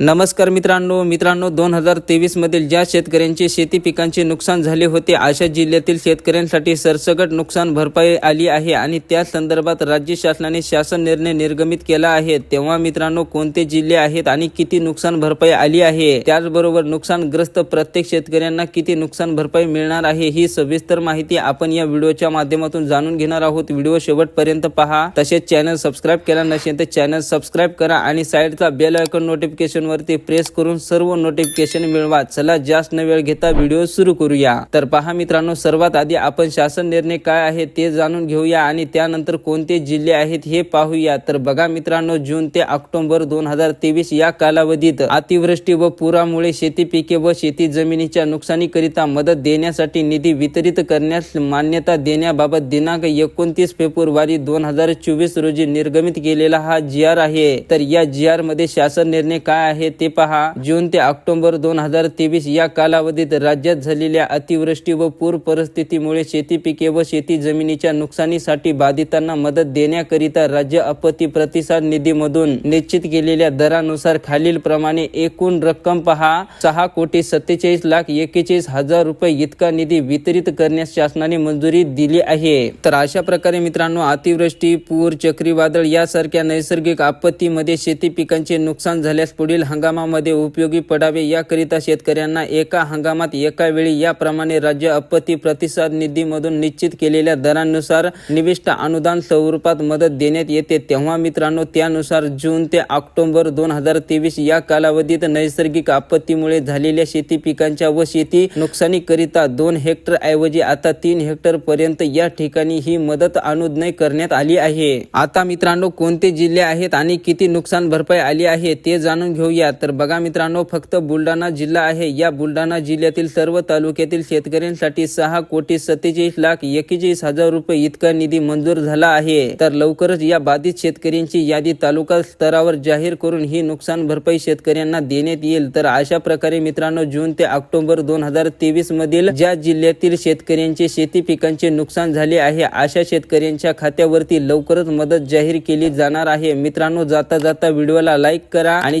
नमस्कार मित्रांनो मित्रांनो दोन हजार तेवीसमधील ज्या शेतकऱ्यांचे शेती पिकांचे नुकसान झाले होते अशा जिल्ह्यातील शेतकऱ्यांसाठी सरसकट नुकसान भरपाई आली आहे आणि त्या संदर्भात राज्य शासनाने शासन निर्णय निर्गमित केला आहे. तेव्हा मित्रांनो कोणते जिल्हे आहेत आणि किती नुकसान भरपाई आली आहे? त्याचबरोबर नुकसानग्रस्त प्रत्येक शेतकऱ्यांना किती नुकसान भरपाई मिळणार आहे ही सविस्तर माहिती आपण या व्हिडिओच्या माध्यमातून जाणून घेणार आहोत. व्हिडिओ शेवटपर्यंत पहा. तसेच चॅनल सबस्क्राईब केला नसेल तर चॅनल सबस्क्राईब करा आणि साईडचा बेल आयकॉन नोटिफिकेशन वरती प्रेस करून सर्व नोटिफिकेशन मिळवा. चला जास्त न वेळ घेता व्हिडिओ सुरू करूया. तर पहा मित्रांनो सर्वात आधी आपण शासन निर्णय काय आहे ते जाणून घेऊया आणि त्यानंतर कोणते जिल्हे आहेत हे पाहूया. तर बघा मित्रांनो जून ते ऑक्टोबर दोन हजार तेवीस या कालावधीत अतिवृष्टी व पुरामुळे शेती पिके व शेती जमिनीच्या नुकसानीकरिता मदत देण्यासाठी निधी वितरित करण्यास मान्यता देण्याबाबत दिनांक एकोणतीस फेब्रुवारी दोन हजार चोवीस रोजी निर्गमित केलेला हा जी आर आहे. तर या जी आरमध्ये शासन निर्णय काय आहे ते पहा. जून ते ऑक्टोबर दोन हजार तेवीस या कालावधीत राज्यात झालेल्या अतिवृष्टी व पूर परिस्थितीमुळे शेती पिके व शेती जमिनीच्या नुकसानीसाठी बाधितांना मदत देण्याकरिता राज्य आपत्ती प्रतिसाद निधीमधून निश्चित केलेल्या दरानुसार खालील प्रमाणे एकूण रक्कम पहा. सहा कोटी सत्तेचाळीस लाख एकेचाळीस हजार रुपये इतका निधी वितरित करण्यास शासनाने मंजुरी दिली आहे. तर अशा प्रकारे मित्रांनो अतिवृष्टी पूर चक्रीवादळ यासारख्या नैसर्गिक आपत्तीमध्ये शेती पिकांचे नुकसान झाल्यास पुढील हंगामामध्ये उपयोगी पडावे याकरिता शेतकऱ्यांना एका हंगामात एका वेळी याप्रमाणे राज्य आपत्ती प्रतिसाद निधीमधून निश्चित केलेल्या दरानुसार निविष्ट अनुदान स्वरूपात मदत देण्यात येते. तेव्हा मित्रांनो त्यानुसार जून ते ऑक्टोबर दोन हजार तेवीस या कालावधीत नैसर्गिक आपत्तीमुळे झालेल्या शेती पिकांच्या व शेती नुकसानीकरिता दोन हेक्टर ऐवजी आता तीन हेक्टर पर्यंत या ठिकाणी ही मदत अनुज्ञय करण्यात आली आहे. आता मित्रांनो कोणते जिल्हे आहेत आणि किती नुकसान भरपाई आली आहे ते जाणून घेऊया. तर बघा मित्रांनो फक्त बुलढाणा जिल्हा आहे. या बुलढाणा जिल्ह्यातील सर्व तालुक्यातील शेतकऱ्यांसाठी सहा कोटी सत्तेचाळीस लाख एकेचाळीस हजार रुपये इतका निधी मंजूर झाला आहे. तर लवकरच या बाधित शेतकऱ्यांची यादी तालुका स्तरावर जाहीर करून ही नुकसान भरपाई शेतकऱ्यांना देण्यात येईल. तर अशा प्रकारे मित्रांनो जून ते ऑक्टोबर दोन हजार तेवीस मधील ज्या जिल्ह्यातील शेतकऱ्यांचे शेती पिकांचे नुकसान झाले आहे अशा शेतकऱ्यांच्या खात्यावरती लवकरच मदत जाहीर केली जाणार आहे. मित्रांनो जाता जाता व्हिडिओला लाईक करा आणि